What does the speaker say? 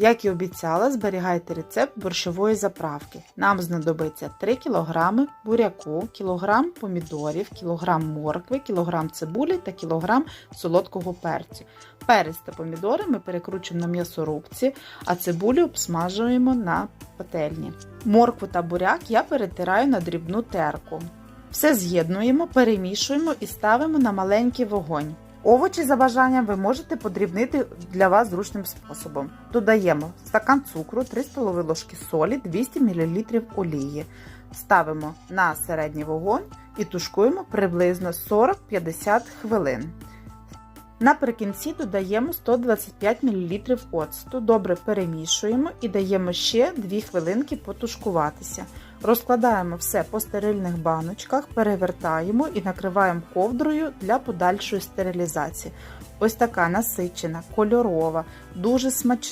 Як і обіцяла, зберігайте рецепт борщової заправки. Нам знадобиться 3 кг буряку, кілограм помідорів, кілограм моркви, кілограм цибулі та кілограм солодкого перцю. Перець та помідори ми перекручуємо на м'ясорубці, а цибулю обсмажуємо на пательні. Моркву та буряк я перетираю на дрібну терку. Все з'єднуємо, перемішуємо і ставимо на маленький вогонь. Овочі за бажанням ви можете подрібнити для вас зручним способом. Додаємо стакан цукру, 3,5 ложки солі, 200 мл олії. Ставимо на середній вогонь і тушкуємо приблизно 40-50 хвилин. Наприкінці додаємо 125 мл оцту, добре перемішуємо і даємо ще 2 хвилинки потушкуватися. Розкладаємо все по стерильних баночках, перевертаємо і накриваємо ковдрою для подальшої стерилізації. Ось така насичена, кольорова, дуже смачна.